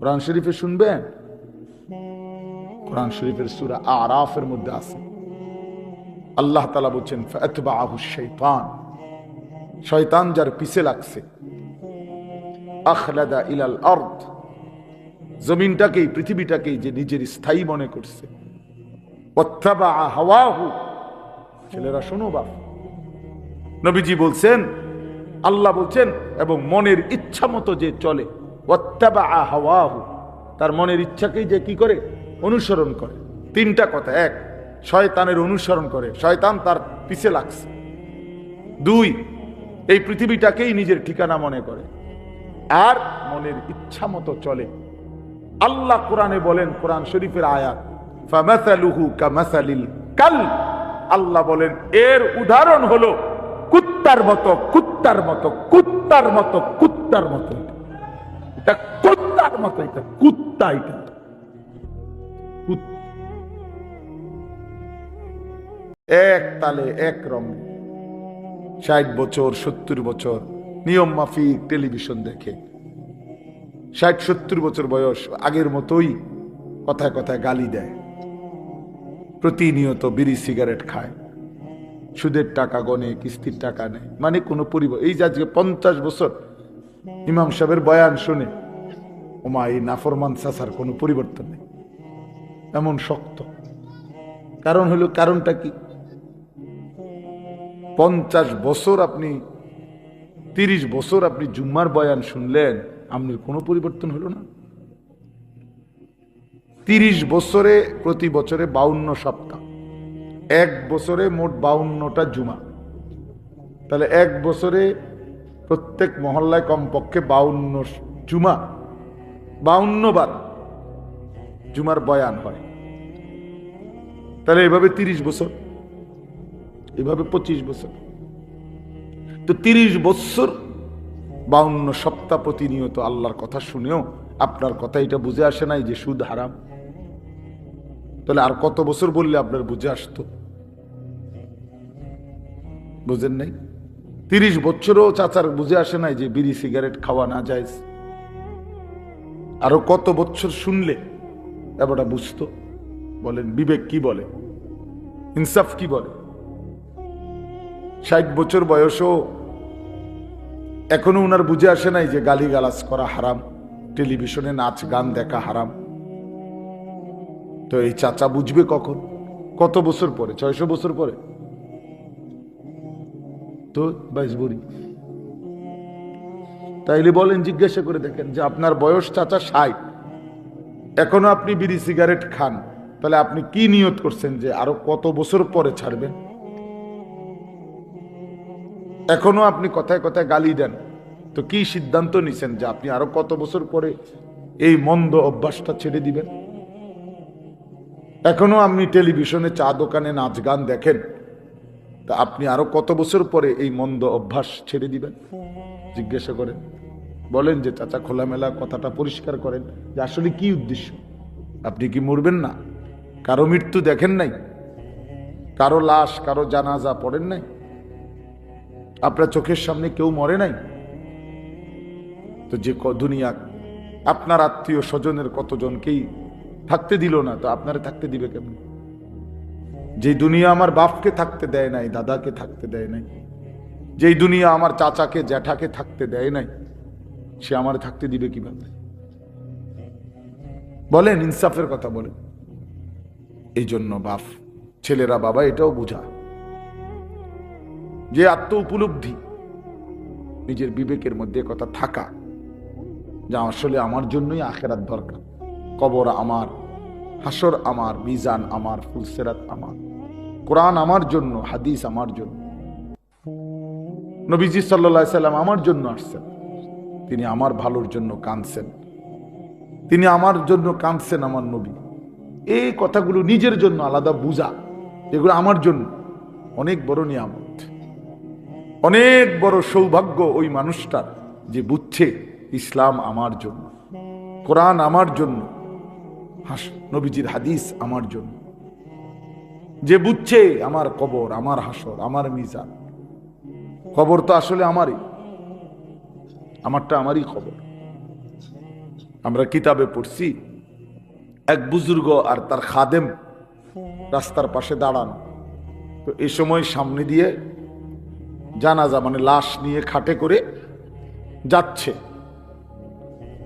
কোরআন শরীফে শুনবেন? কোরআন শরীফের সুরা আরাফের মধ্যে আছে। আল্লাহ তালা বলছেন ফাতবাহু শৈতান। শয়তান যার পিছে লাগছে। আখলাদা ইলাল আরদ। জমিনটাকেই, পৃথিবীটাকেই যে নিজের স্থায়ী মনে করছে। ছেলেরা, শোনো বাপ। নবীজি বলছেন, আল্লাহ বলছেন, এবং মনের ইচ্ছা মতো যে চলে তার মনের ইচ্ছাকেই যে কি করে? অনুসরণ করে। তিনটা কথা। এক, শয়তানের অনুসরণ করে। শয়তান তার পিছে লাগছে। দুই, এই পৃথিবীটাকেই নিজের ঠিকানা মনে করে। আর মনের ইচ্ছা মতো চলে। আল্লাহ কোরআনে বলেন, কোরআন শরীফের আয়াত কাল। আল্লাহ বলেন, এর উদাহরণ হলো কুত্তার মতো কুত্তার মতো কুত্তার মতো কুত্তার মতো। এটা কুত্তা এটা এক তালে এক ষাট বছর সত্তর বছর নিয়ম মাফিক টেলিভিশন দেখে ষাট সত্তর বছর বয়স আগের মতোই কথায় কথায় গালি দেয় প্রতিনিয়ত বিড়ি সিগারেট খায় সুদের টাকা গনে কিস্তির টাকা নেয় মানে কোনো পরিবার এই যে আজকে পঞ্চাশ বছর ইমাম সাহেবের বয়ান শুনে ওমা এই নাফরমান সাসার কোনো পরিবর্তন নেই। এমন শক্ত। কারণ হলো, কারণটা কি? পঞ্চাশ বছর আপনি, তিরিশ বছর আপনি জুম্মার বয়ান শুনলেন আপনার কোনো পরিবর্তন হলো না? তিরিশ বছরে প্রতি বছরে বাউন্ন সপ্তাহ। এক বছরে মোট বাউন্নটা জুমা। তাহলে এক বছরে প্রত্যেক মহল্লায় কমপক্ষে বাউন্ন জুমা। বাউন্ন বার জুমার বয়ান হয়। তাহলে এভাবে তিরিশ বছর, এভাবে পঁচিশ বছর। তো তিরিশ বছর বাউন্ন সপ্তাহ প্রতিনিয়ত আল্লাহর কথা শুনেও আপনার কথা এটা বুঝে আসে নাই যে সুদ হারাম। তাহলে আর কত বছর বললে আপনার বুঝে আসতো? বুঝেন নাই? তিরিশ বছরও চাচার বুঝে আসে নাই যে বিড়ি সিগারেট খাওয়া না যায়। আরও কত বছর শুনলে? এবারটা বুঝতো। বলেন, বিবেক কি বলে? ইনসাফ কি বলে? ষাট বছর বয়সও এখনও উনার বুঝে আসে নাই যে গালি গালাজ করা হারাম, টেলিভিশনে নাচ, গান দেখা হারাম। তো এই চাচা বুঝবে কখন? কত বছর পরে? ছয়শো বছর পরে? তো বাইশ বড়ি তাইলে বলেন, জিজ্ঞাসা করে দেখেন যে আপনার বয়স চাচা ষাট। এখনও আপনি বিড়ি সিগারেট খান। তাহলে আপনি কি নিয়ত করছেন যে আরও কত বছর পরে ছাড়বেন? এখনও আপনি কথায় কথায় গালি দেন। তো কি সিদ্ধান্ত নিছেন যে আপনি আরও কত বছর পরে এই মন্দ অভ্যাসটা ছেড়ে দিবেন? এখনও আপনি টেলিভিশনে চা দোকানে নাচ গান দেখেন। তা আপনি আরও কত বছর পরে এই মন্দ অভ্যাস ছেড়ে দিবেন? জিজ্ঞাসা করেন। বলেন যে, চাচা খোলামেলা কথাটা পরিষ্কার করেন যে, আসলে কি উদ্দেশ্য? আপনি কি মরবেন না? কারও মৃত্যু দেখেন নাই? কারও লাশ, কারও জানাজা পড়েন নাই? আপনার চোখের সামনে কেউ মরে নাই? তো যে দুনিয়া, আপনার আত্মীয় স্বজনের কতজনকেই থাকতে দিল না, তো আপনারা থাকতে দিবে কেমন? যে দুনিয়া আমার বাপকে থাকতে দেয় নাই, দাদাকে থাকতে দেয় নাই যেই দুনিয়া আমার চাচাকে, জ্যাঠাকে থাকতে দেয় নাই, সে আমার থাকতে দিবে কীভাবে? বলেন, ইনসাফের কথা বলেন। এই জন্য বাপ, ছেলেরা, বাবা এটাও বুঝা যে আত্ম উপলব্ধি নিজের বিবেকের মধ্যে কথা থাকা যা আসলে আমার জন্যই আখেরাত দরকার। কবর আমার হাসর আমার, মিজান আমার, ফুলসেরাত আমার, কোরআন আমার জন্য, হাদিস আমার জন্য। নবীজি সাল্লা সাল্লাম আমার জন্য আসছেন। তিনি আমার ভালোর জন্য কাঁদছেন। তিনি আমার জন্য কাঁদছেন আমার নবী। এই কথাগুলো নিজের জন্য আলাদা বুঝা এগুলো আমার জন্য। অনেক বড় নিয়ামত। অনেক বড় সৌভাগ্য ওই মানুষটার যে বুঝছে ইসলাম আমার জন্য, কোরআন আমার জন্য, হাস- নবীজির হাদিস আমার জন্য। যে বুঝছে আমার কবর, আমার হাসর, আমার মিজান। কবর তো আসলে আমারই। আমারটা আমারই খবর। আমরা কিতাবে পড়ছি, এক বুজুর্গ আর তার খাদেম রাস্তার পাশে দাঁড়ানো। তো এই সময় সামনে দিয়ে জানাজা মানে লাশ নিয়ে খাটে করে যাচ্ছে।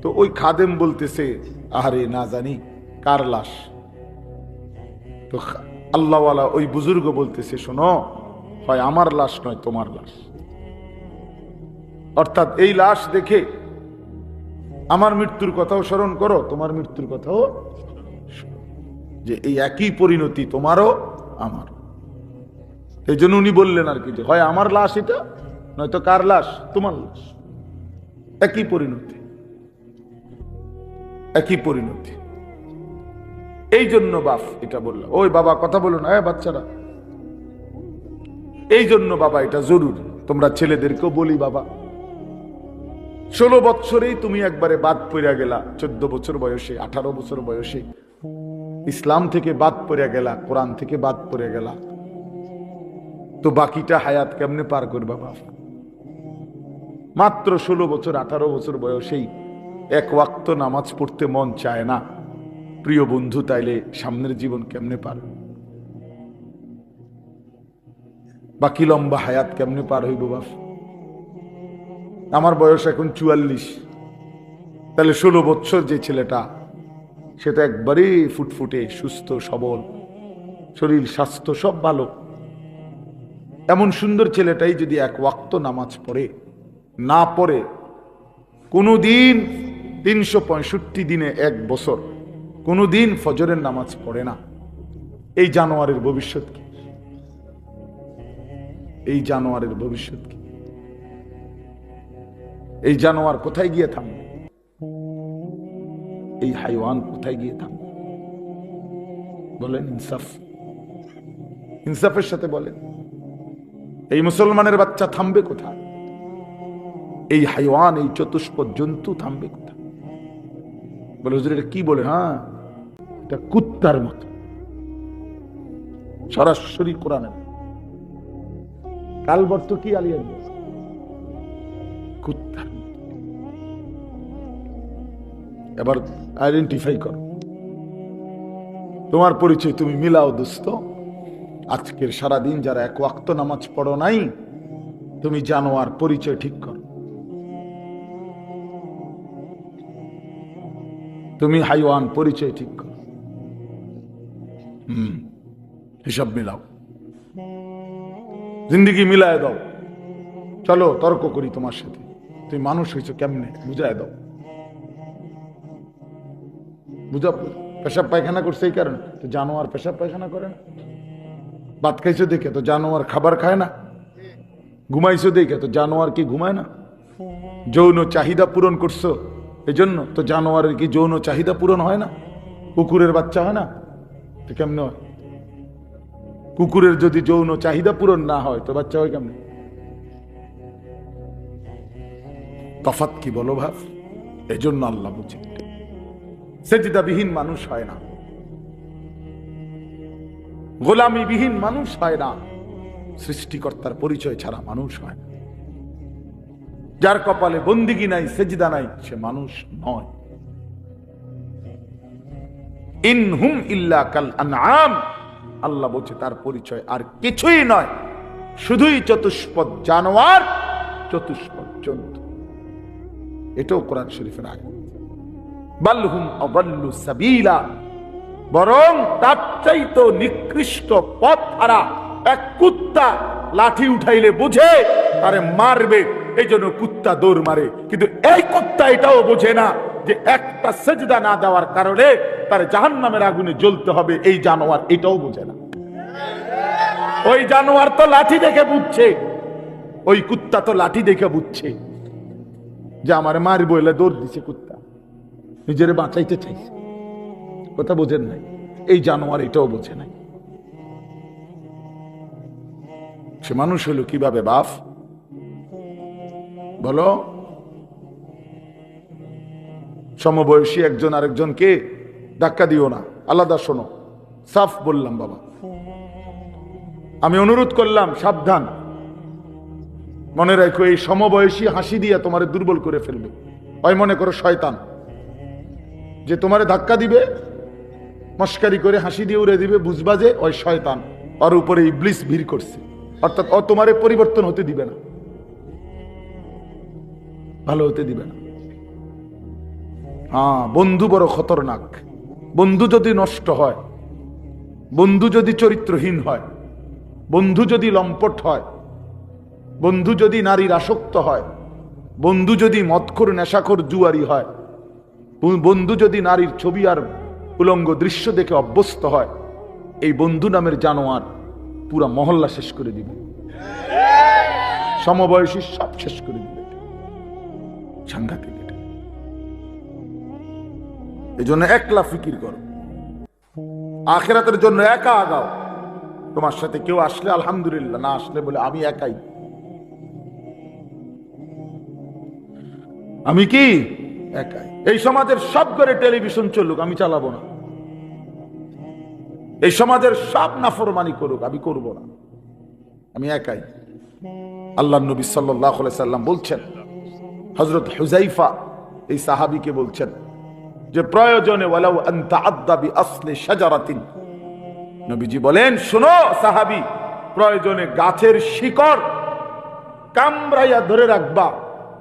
তো ওই খাদেম বলতেছে, আহারে না জানি কার লাশ। তো আল্লাহওয়ালা ওই বুজুর্গ বলতেছে, শোনো, হয় আমার লাশ নয় তোমার লাশ। অর্থাৎ এই লাশ দেখে আমার মৃত্যুর কথাও স্মরণ করো, তোমার মৃত্যুর কথাও যে এই একই পরিণতি তোমারও আমার এই জন্য উনি বললেন আর কি যে, হয় আমার লাশ এটা, নয়তো কার লাশ? তোমার লাশ। একই পরিণতি। একই পরিণতি। এই জন্য বাপ এটা বললাম ওই বাবা, কথা বলো না হ্যাঁ বাচ্চারা। এই জন্য বাবা, এটা জরুরি। তোমরা ছেলেদেরকেও বলি বাবা। ষোলো বৎসরেই তুমি একবারে বাদ পড়িয়া গেলা। চোদ্দ বছর বয়সে, আঠারো বছর বয়সে। ইসলাম থেকে বাদ পড়িয়া গেলা, কোরআন থেকে বাদ পড়ে গেলা। তো বাকিটা হায়াত কেমনে পার করবা বাপ? মাত্র ষোলো বছর, আঠারো বছর বয়সেই এক ওয়াক্ত নামাজ পড়তে মন চায় না। প্রিয় বন্ধু, তাইলে সামনের জীবন কেমনে পার? বাকি লম্বা হায়াত কেমনে পার হইব বাপ? আমার বয়স এখন চুয়াল্লিশ। তাহলে ষোলো বছর যে ছেলেটা সেটা একবারে ফুটফুটে, সুস্থ, সবল, শরীর, স্বাস্থ্য সব ভালো। এমন সুন্দর ছেলেটাই যদি এক ওয়াক্ত নামাজ পড়ে, না পড়ে কোনো দিন তিনশো পঁয়ষট্টি দিনে এক বছর কোনো দিন ফজরের নামাজ পড়ে না। এই জানোয়ারের ভবিষ্যৎ কি? এই জানোয়ারের ভবিষ্যৎ কি? এই জানোয়ার কোথায় গিয়ে থামবে এই হাইওয়ান কোথায় গিয়ে থামবে বলেন ইনসাফ। ইনসাফের সাথে বলেন। এই মুসলমানের বাচ্চা থামবে কোথায়? এই হাইওয়ান, এই চতুষ্পদ জন্তু থামবে কোথায়? বলে, হুজুর, এটা কি বলে হ্যাঁ? এটা কুত্তার মতো। সরাসরি কোরআনের। কালবর্ত কি আলিয়ার এবার আইডেন্টিফাই করো। তোমার পরিচয় তুমি মিলাও, দোস্ত। আজকের সারাদিন যারা এক ওয়াক্ত নামাজ পড়ো নাই, তুমি জানোয়ার পরিচয় ঠিক করো। তুমি হাইওয়ান পরিচয় ঠিক করো। হুম, হিসাব মিলাও। জিন্দিগি মিলায় দাও। চলো, তর্ক করি তোমার সাথে। তুমি মানুষ হয়েছো কেমনে? বুঝায় দাও। বুঝা, পেশাব পায়খানা করছে এই কারণে। তো জানোয়ার পেশাব পায়খানা করে না। ভাত খাইছো দেখে, তো জানোয়ার খাবার খায় না। ঘুমাইছো দেখে, তো জানোয়ার কি ঘুমায় না? যৌন চাহিদা পূরণ করছ এই জন্য তো জানোয়ারের কি যৌন চাহিদা পূরণ হয় না? কুকুরের বাচ্চা হয় না? তো কেমনে হয়? কুকুরের যদি যৌন চাহিদা পূরণ না হয়, তো বাচ্চা হয় কেমন? তফাত কি বলো ভাব? এজন্য আল্লাহ বুঝে। সেজিদাবিহীন মানুষ হয় না। গোলামিবিহীন মানুষ হয় না। সৃষ্টিকর্তার পরিচয় ছাড়া মানুষ হয় না। যার কপালে বন্দিগি নাই, সেজিদা নাই, সে মানুষ নয়। ইনহুম ইল্লা কাল আনআম। আল্লাহ বলছে, তার পরিচয় আর কিছুই নয়। শুধুই চতুষ্পদ জানোয়ার, চতুষ্পদ জন্তু। এটাও কোরআন শরীফের আগে বরং তার চাইতো নিকৃষ্ট পথ হারা এক কুত্তা লাঠি উঠাইলে বুঝে, তারে মারবে এই জন্য কুত্তা দৌড় মারে। কিন্তু এই কুত্তা এটাও বোঝে না যে একটা সেজদা না দেওয়ার কারণে তার জাহান নামের আগুনে জ্বলতে হবে, এই জানোয়ার এটাও বোঝে না। ওই জানোয়ার তো লাঠি দেখে বুঝছে, ওই কুত্তা তো লাঠি দেখে বুঝছে যে আমার মারবো এলে দৌড় দিছে কুত্তা। নিজের বাঁচাইতে চাইছে কথা বোঝেন নাই। এই জানোয়ার এটাও বোঝে নাই। সে মানুষ হলো কীভাবে বাপ? বলো। সমবয়সী একজন আরেকজনকে ধাক্কা দিও না। আলাদা শোনো। সাফ বললাম, বাবা। আমি অনুরোধ করলাম, সাবধান। মনে রাখো, এই সমবয়সী হাসি দিয়া তোমার দুর্বল করে ফেলবে। হয় মনে করো, শয়তান। যে তোমারে ধাক্কা দিবে, মস্কারি করে হাসি দিয়ে উড়ে দিবে, বুঝবা যে ওই শয়তান ওর উপরে ইবলিস ভিড় করছে। অর্থাৎ ও তোমারে পরিবর্তন হতে দিবে না। ভালো হতে দিবে না। হ্যাঁ বন্ধু বড় খতরনাক। বন্ধু যদি নষ্ট হয়, বন্ধু যদি চরিত্রহীন হয়, বন্ধু যদি লম্পট হয়, বন্ধু যদি নারীর আসক্ত হয়, বন্ধু যদি মদখোর, নেশাখোর জুয়ারি হয় বন্ধু যদি নারীর ছবি আর উলঙ্গ দৃশ্য দেখে অভ্যস্ত হয়, এই বন্ধু নামের জানোয়ার পুরা মহল্লা শেষ করে দিবে। সমবয়সী সব শেষ করে দিবে। এই জন্য একলা ফিকির করো। আখেরাতের জন্য একা আগাও। তোমার সাথে কেউ আসলে আলহামদুলিল্লাহ, না আসলে বলে আমি একাই। আমি কি? একাই। এই সমাজের সব করে টেলিভিশন চলুক, আমি চালাবো না। এই সমাজের সব নাফরমানি করুক, আমি করব না। আমি একাই। আল্লাহ নবী সাল্লাহ সাল্লাম বলছেন হজরত হুজাইফা এই সাহাবিকে বলছেন যে, প্রয়োজনে আসলে সাজারাতিন নবীজি বলেন, শোনো সাহাবি, প্রয়োজনে গাছের শিকড় কামড়াইয়া ধরে রাখবা।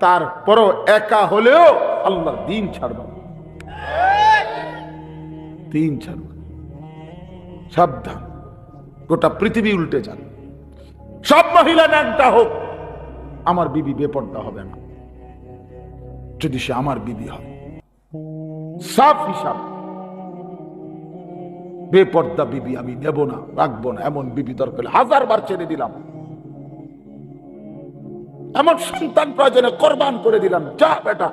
তারপরও একা হলেও আল্লাহর দিন ছাড়বা দিন ছাড়বা সাবধান, গোটা পৃথিবী উল্টে যান সব মহিলা ন্যাংটা হোক, আমার বিবি বেপর্দা হবে না। যদি সে আমার বিবি হয়, সাফ হিসাব। বেপর্দা বিবি আমি নেব না, রাখব না, এমন বিবি দরকার হাজার বার ছেড়ে দিলাম। এমন সন্তান প্রয়োজনে কোরবান করে দিলাম। যা বেটা।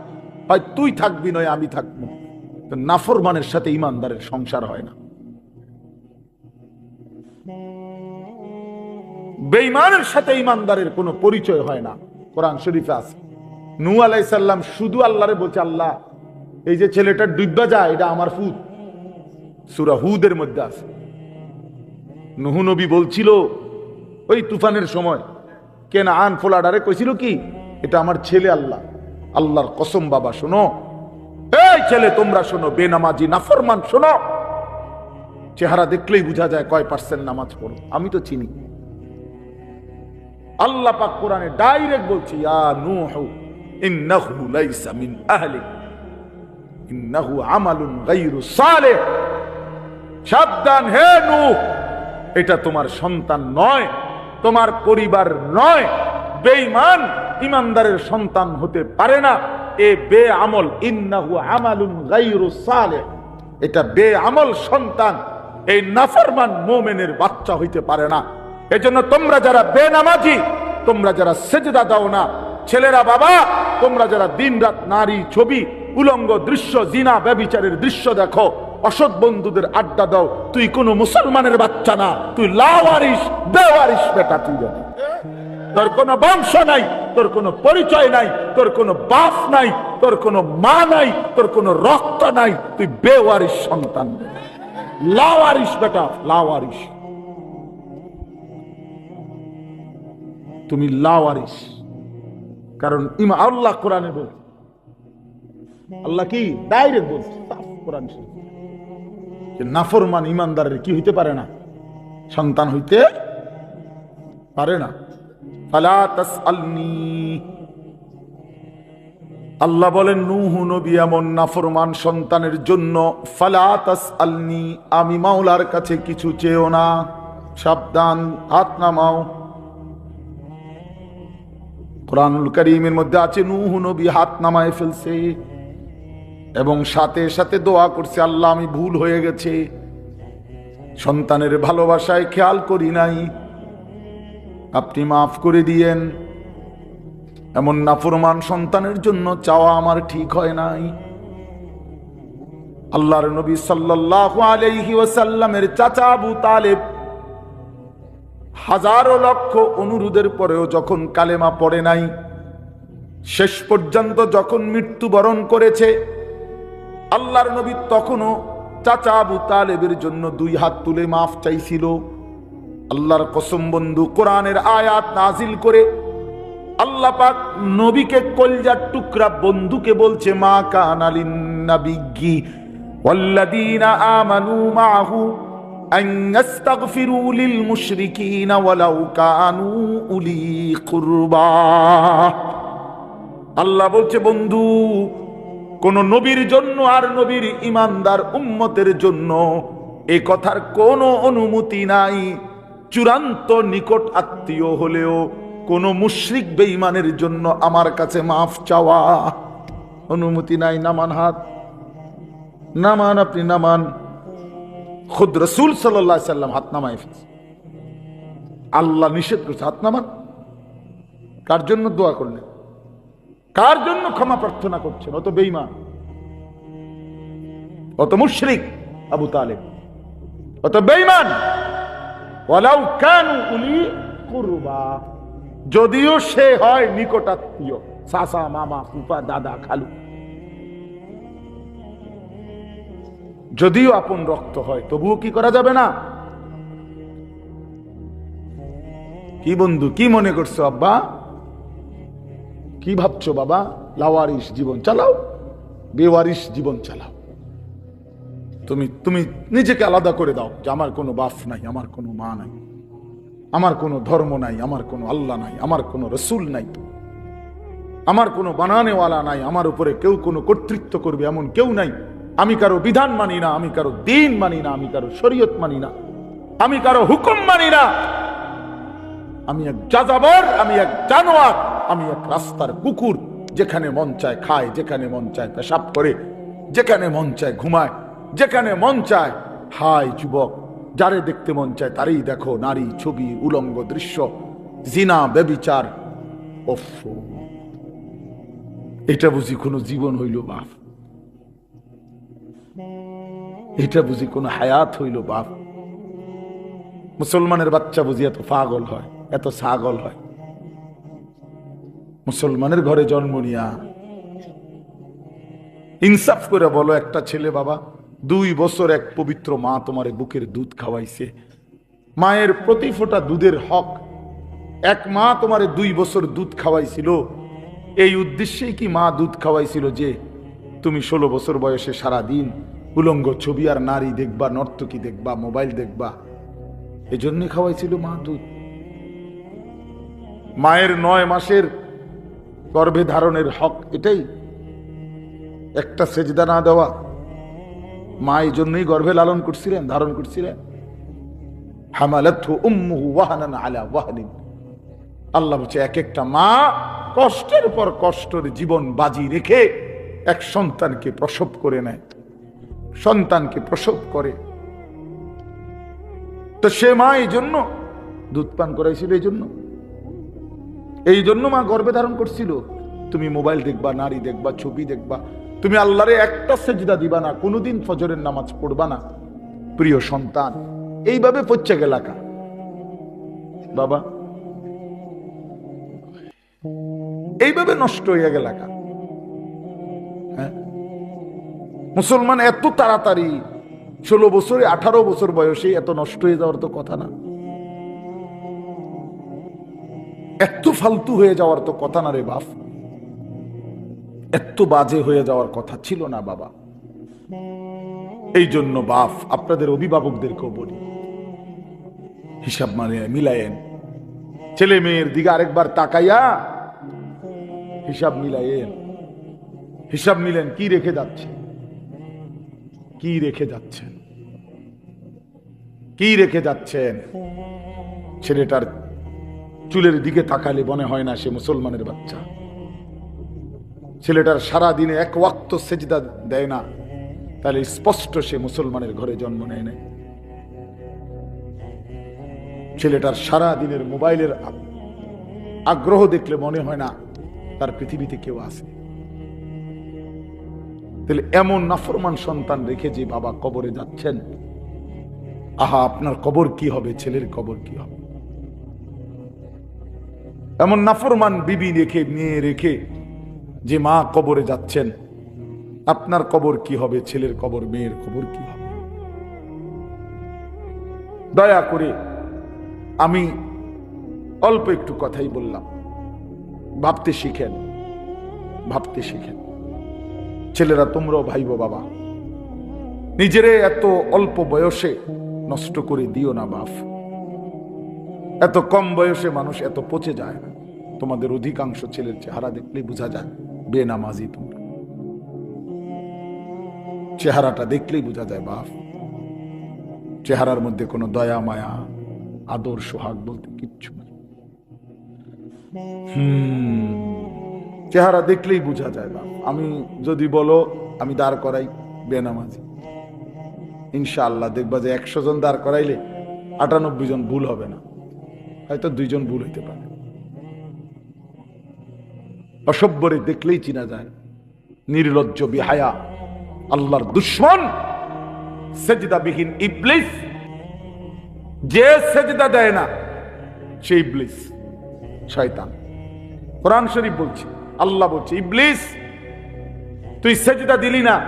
হয় তুই থাকবি নয়, আমি থাকব। নাফরমানের সাথে ইমানদারের সংসার হয় না। বেঈমানের সাথে ইমানদারের কোনো পরিচয় হয় না। কোরআন শরীফে আছে। নু আলাই সাল্লাম শুধু আল্লাহরে বলছে, আল্লাহ, এই যে ছেলেটা ডুববা যায় এটা আমার ফুত সুরা হুদের মধ্যে আছে। নুহু নবী বলছিল, ওই তুফানের সময় কেন আন ফোলাডারে কইছিল কি? এটা আমার ছেলে আল্লাহ। আল্লাহর কসম বাবা, শোনো। এই ছেলে, তোমরা শোনো, বেনামাজি, নাফরমান, শোনো। চেহারা দেখলেই বোঝা যায় কয় পার্সেন্ট নামাজ পড়ো। আমি তো চিনি। আল্লাহ পাক কোরআনে ডাইরেক্ট বলছি, ইয়া নূহু, ইন্নাহু লাইসা মিন আহলিক। ইন্নাহু আমালুন গায়রু সালেহ। সাবধান, হে নূহ। এটা তোমার সন্তান নয়। তোমার পরিবার নয়, বেঈমান ইমানদারের সন্তান হতে পারে না। এ বে আমল ইন্নাহু আমালুন গায়রু সালেহ। এটা বে আমল সন্তান, এই নাফরমান মোমেনের বাচ্চা হইতে পারে না। এজন্য তোমরা যারা বেনামাজি, তোমরা যারা সেজদা দাও না। ছেলেরা বাবা, তোমরা যারা দিনরাত নারী ছবি, উলঙ্গ দৃশ্য, জিনা, ব্যবিচারের দৃশ্য দেখো। অসৎ বন্ধুদের আড্ডা দাও। তুই কোনো মুসলমানের বাচ্চা না। তুই লাওয়ারিস, বেওয়ারিস বেটা তুই জানি তোর কোনো বংশ নাই, তোর কোনো পরিচয় নাই, তোর কোনো বাপ নাই, তোর কোনো মা নাই, তোর কোনো রক্ত নাই। তুই বেওয়ারিস সন্তান। লাওয়ারিস বেটা, লাওয়ারিস। তুমি লাওয়ারিস। কারণ ইমা আল্লাহ কোরআনে বল আল্লাহ কি? ডাইরেক্ট বলছে। কোরআন শরীফ। নাফরমান ইমানদারের কি হইতে পারে না? সন্তান হইতে পারে না। আল্লাহ বলেন, নুহু নবী এমন নাফরমান সন্তানের জন্য ফালা তাসআলনি, আমি মাওলার কাছে কিছু চেয়েও না। সাবধান, হাত নামাও। কোরআনুল করিমের মধ্যে আছে, নুহু নবী হাত নামায় ফেলছে। এবং সাথে সাথে দোয়া করছে, আল্লাহ, আমি ভুল হয়ে গেছে। সন্তানের ভালোবাসায় খেয়াল করি নাই। আপনি মাফ করে দিয়েন। এমন নাফরমান সন্তানের জন্য চাওয়া আমার ঠিক হয় নাই। আল্লাহর নবী সাল্লাল্লাহু আলাইহি ওয়াসাল্লামের চাচা আবু তালেব হাজারো লক্ষ অনুরোধের পরেও যখন কালেমা পড়ে নাই, শেষ পর্যন্ত যখন মৃত্যুবরণ করেছে আল্লাহর নবী তখনও চাচা আবু তালেবের জন্য দুই হাত তুলে মাফ চাইছিল আল্লাহর কসম বন্ধু কোরআনের আয়াত নাজিল করে আল্লাহ পাক নবীকে কলজার টুকরা বন্ধুকে বলছে মা কানালিন নাবিগি والذين آمنوا معه أن يستغفروا للمشركين ولو كانوا أولي قربى আল্লাহ বলছে বন্ধু কোন নবীর জন্য আর নবীর ইমানদার উম্মতের জন্য এ কথার কোনো অনুমতি নাই। চূড়ান্ত নিকট আত্মীয় হলেও কোন মুশরিক বেঈমানের জন্য আমার কাছে মাফ চাওয়া অনুমতি নাই। নামান হাত, নামান আপনি নামান। খুদ রসুল সাল্লাহ সাল্লাম হাত নামায়। আল্লাহ নিষেধ করছে, হাত নামান। কার জন্য দোয়া করলেন? কার জন্য ক্ষমা প্রার্থনা করছেন? অত বেইমান অত মুশরিক আবু তালেব। অত বেইমান যদিও সে হয় নিকটাত্মীয়। সাসা, মামা ফুপা দাদা, খালু। যদিও আপন রক্ত হয়, তবুও কি করা যাবে না? কি বন্ধু, কি মনে করছ আব্বা? কি ভাবছ বাবা? লাওয়ারিস জীবন চালাও বেওয়ারিস জীবন চালাও। তুমি তুমি নিজেকে আলাদা করে দাও যে আমার কোনো বাপ নাই, আমার কোনো মা নাই, আমার কোনো ধর্ম নাই, আমার কোনো আল্লাহ নাই, আমার কোনো রসুল নাই। আমার কোনো বানানেওয়ালা নাই, আমার উপরে কেউ কোনো কর্তৃত্ব করবে এমন কেউ নাই। আমি কারও বিধান মানি না, আমি কারও দিন মানি না, আমি কারও শরীয়ত মানি না। আমি কারও হুকুম মানি না। আমি এক যাযাবর, আমি এক জানোয়ার। আমি এক রাস্তার কুকুর, যেখানে মন চায় খায়, যেখানে মন চায় পেশাব করে, যেখানে মন চায় ঘুমায়, যেখানে মন চায় হাই যুবক, যারে দেখতে মন চায় তারই দেখো নারী ছবি, উলঙ্গ দৃশ্য, জিনা বেবিচার এটা বুঝি কোনো জীবন হইল বাপ। এটা বুঝি কোনো হায়াত হইল বাপ। মুসলমানের বাচ্চা বুঝি এত পাগল হয়, এত ছাগল হয়। মুসলমানের ঘরে জন্ম নিয়া। ইনসাফ করে বলো, একটা ছেলে বাবা, দুই বছর এক পবিত্র মা তোমার বুকের দুধ খাওয়াইছে। মায়ের প্রতি ফোঁটা দুধের হক। এক মা তোমারে দুই বছর দুধ খাওয়াইছিল। এই উদ্দেশ্যেই কি মা দুধ খাওয়াইছিল যে, তুমি ষোলো বছর বয়সে সারা দিন উলঙ্গ ছবি আর নারী দেখবা, নর্তকী দেখবা, মোবাইল দেখবা। এজন্য খাওয়াইছিল মা দুধ। মায়ের নয় মাসের গর্ভে ধারণের হক এটাই। একটা সেজদা না দেওয়া। মা এই জন্যই গর্ভে লালন করছিলেন, ধারণ করছিলেন। আল্লাহ বলছে এক একটা মা কষ্টের পর কষ্টের জীবন বাজি রেখে এক সন্তানকে প্রসব করে নেয়। সন্তানকে প্রসব করে। তো সে মা এই জন্য দুধ পান করাইছিল এই জন্য। এই জন্য মা গর্বে ধারণ করছিল। তুমি মোবাইল দেখবা, নারী দেখবা, ছবি দেখবা। তুমি আল্লাহরে একটা সেজদা দিবা না, কোনোদিন ফজরের নামাজ পড়বা না। প্রিয় সন্তান, এইভাবে পচ্ছে গেলাকা বাবা, এইভাবে নষ্ট হয়ে গেলাকা হ্যাঁ? মুসলমান এত তাড়াতাড়ি ষোলো বছরে আঠারো বছর বয়সে এত নষ্ট হয়ে যাওয়ার তো কথা না। এত ফালতু হয়ে যাওয়ার তো কথা না রে বাপ। এত বাজে হয়ে যাওয়ার কথা ছিল না বাবা। এই জন্য বাপ, আপনাদের অভিভাবকদেরকেও বলি। হিসাব মানে মিলায়েন। ছেলে মেয়ের দিকে আরেকবার তাকাইয়া হিসাব মিলায়েন। হিসাব মিলেন কি রেখে যাচ্ছে? কি রেখে যাচ্ছেন? কি রেখে যাচ্ছেন? ছেলেটার চুলের দিকে তাকালে মনে হয় না সে মুসলমানের বাচ্চা। ছেলেটার সারা দিনে এক ওয়াক্ত সেজদা দেয় না, তাহলে স্পষ্ট সে মুসলমানের ঘরে জন্ম নেয় না ছেলেটার সারা দিনের মোবাইলের আগ্রহ দেখলে মনে হয় না তার পৃথিবীতে কেউ আছে। তাহলে এমন নাফরমান সন্তান রেখে যে বাবা কবরে যাচ্ছেন, আহা, আপনার কবর কি হবে? ছেলের কবর কি হবে? এমন নাফরমান বিবি রেখে, মেয়ে রেখে যে মা কবরে যাচ্ছেন, আপনার কবর কি হবে? ছেলের কবর, মেয়ের কবর কি হবে? দয়া করে আমি অল্প একটু কথাই বললাম। ভাবতে শিখেন ভাবতে শিখেন। ছেলেরা, তোমরাও ভাইবো বাবা। নিজেরে এত অল্প বয়সে নষ্ট করে দিও না বাপ। এত কম বয়সে মানুষ এত পচে যায় না। তোমাদের অধিকাংশ ছেলের চেহারা দেখলে বোঝা যায়, বেনামাজি তোমরা। চেহারাটা দেখলেই বোঝা যায়, বাপ। চেহারার মধ্যে কোনো দয়া, মায়া, আদর, সোহাগ বলতে কিচ্ছু নেই। চেহারা দেখলেই বোঝা যায়, বাপ। আমি যদি বলো, আমি দাঁড় করাই বেনামাজি। ইনশাআল্লাহ দেখবা যে একশো জন দাঁড় করাইলে আটানব্বই জন ভুল হবে না। হয়তো দুইজন ভুল হইতে পারে। অসভ্যরে দেখলেই চিনা যায়। নির্লজ্জ বিহায়া, আল্লাহর দুশ্মন। সেজদা বিহীন ইবলিস। যে সেজদা দেয় না, সে ইবলিস, শয়তান। কোরআন শরীফ বলছে, আল্লাহ বলছে, ইবলিস, তুই সেজদা দিলি না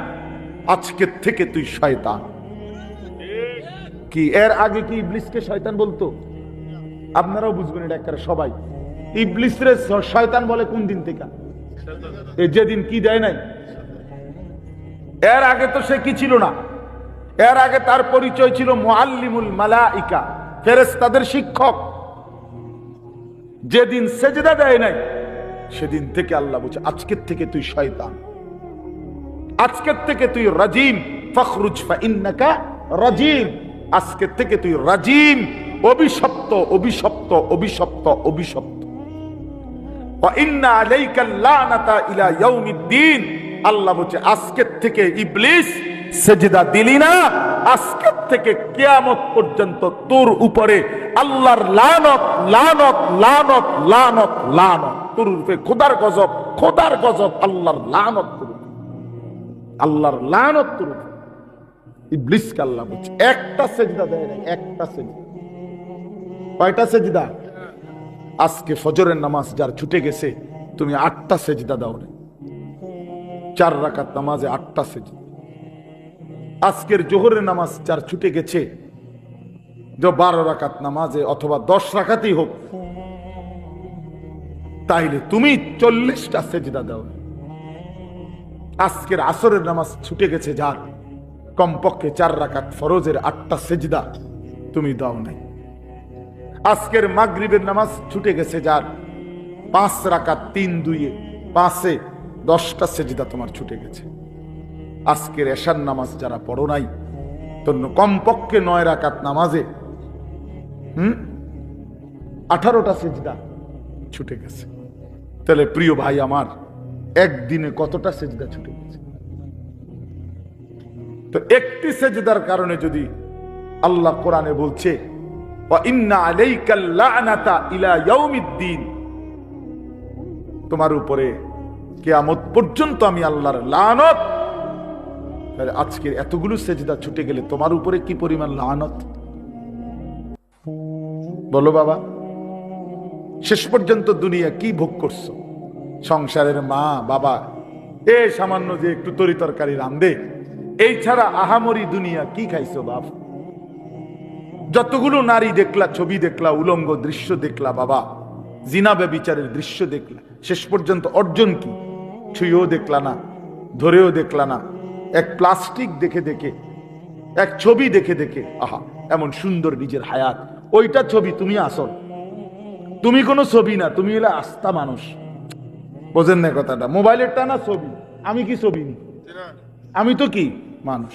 আজকের থেকে তুই শয়তান। কি, এর আগে কি ইবলিসকে শয়তান বলতো? আপনারাও বুঝবেন এটা একটা সবাই। ইবলিস রে শ- শয়তান বলে কোন দিন থেকে? এ যেদিন কি দেয় নাই? এর আগে তো সে কি ছিল না? এর আগে তার পরিচয় ছিল মুআল্লিমুল মালাইকা, ফেরেশতাদের শিক্ষক। যেদিন সেজদা দেয় নাই, সেদিন থেকে আল্লাহ বলছে, আজকের থেকে তুই শয়তান। আজকের থেকে তুই রাজিম, ফখরুজ ফাইন্নাকা রাজিম। আজকের থেকে তুই রাজিম। অভিশপ্ত অভিশপ্ত অভিশপ্ত অভিশপ্ত। আল্লাহ বলছে, আজকের থেকে ইবলিস সেজদা দিলি না, আজকের থেকে কিয়ামত পর্যন্ত তোর উপরে আল্লাহর লানত লানত লানত লানত লানত, তোর উপরে খোদার গজব খোদার গজব আল্লাহর লানত তোর আল্লাহর লানত তোর। ইবলিসকে আল্লাহ বলছে, একটা সেজদা দেয় না একটা সেজদা। কয়টা সেজদা? আজকে ফজরের নামাজ যার ছুটে গেছে, তুমি আটটা সেজদা দাও রে চার রাকাত নামাজে আটটা সেজদা। আজকের জোহরের নামাজ যার ছুটে গেছে বারো রাকাত নামাজে অথবা দশ রাকাতেই হোক, তাইলে তুমি চল্লিশটা সেজদা দাও আজকের আসরের নামাজ ছুটে গেছে যার কমপক্ষে চার রাকাত ফরজের আটটা সেজদা তুমি দাও নাই আজকের মাগরিবের নামাজ ছুটে গেছে যার পাঁচ রাকাত, তিন দুইয়ে, পাঁচে দশটা সেজদা তোমার ছুটে গেছে। আজকের এশার নামাজ যারা পড়ো নাই তন্য কমপক্ষে নয় রাকাত নামাজে, হুম? আঠারোটা সেজদা ছুটে গেছে। তাহলে প্রিয় ভাই আমার, একদিনে কতটা সেজদা ছুটে গেছে? তো একটি সেজদার কারণে যদি আল্লাহ কোরআনে বলছে তোমার উপরে কেয়ামত পর্যন্ত আমি আল্লাহর লানত। আজকের এতগুলো সেজদা ছুটে গেলে তোমার উপরে কি পরিমাণ লানত? বলো বাবা, শেষ পর্যন্ত দুনিয়া কি ভোগ করছ? সংসারের মা, বাবা, এ সামান্য যে একটু তরি তরকারি রান্ধে এই ছাড়া আহামরি দুনিয়া কি খাইছো বাপ? যতগুলো নারী দেখলা, ছবি দেখলা, উলঙ্গ দৃশ্য দেখলা, বাবা। জিনা ব্যবিচারের দৃশ্য দেখলা। শেষ পর্যন্ত অর্জন কি? ছুঁয়েও দেখলা না, ধরেও দেখলা না। এক প্লাস্টিক দেখে দেখে, এক ছবি দেখে দেখে, আহা, এমন সুন্দর নিজের হায়াত। ওইটা ছবি তুমি আসল। তুমি কোনো ছবি না, তুমি এলে আস্থা মানুষ। বোঝেন না কথাটা, মোবাইলের টানা ছবি, আমি কি ছবি নি? আমি তো কি? মানুষ।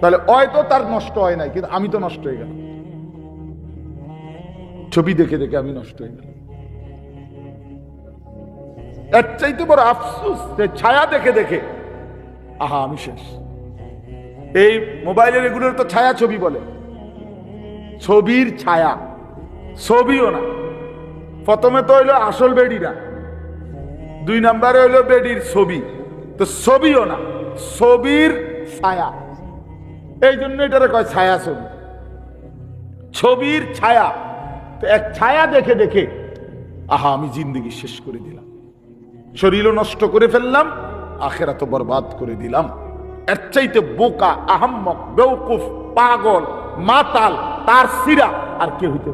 তাহলে হয়তো তার নষ্ট হয় নাই, কিন্তু আমি তো নষ্ট হয়ে গেলাম। ছবি দেখে দেখে আমি নষ্ট হয়ে গেলাম। এর চাইতে বড় আফসুস, যে ছায়া দেখে দেখে, আহা, আমি শেষ। এই মোবাইলের এগুলোর তো ছায়া ছবি বলে। ছবির ছায়া, ছবিও না। প্রথমে তো হইল আসল বেডিরা, দুই নাম্বারে হইল বেডির ছবি। তো ছবিও না, ছবির ছায়া। এই জন্য এটারে কয় ছায়া ছবি। ছবির ছায়া। তো এক ছায়া দেখে দেখে, আহা, আমি জিন্দগি শেষ করে দিলাম। শরীরও নষ্ট করে ফেললাম আখেরা তো বরবাদ করে দিলাম। এর চাইতে বোকা, আহাম্মক বেউকুফ পাগল, মাতাল, তার সিরা আর কে হইতে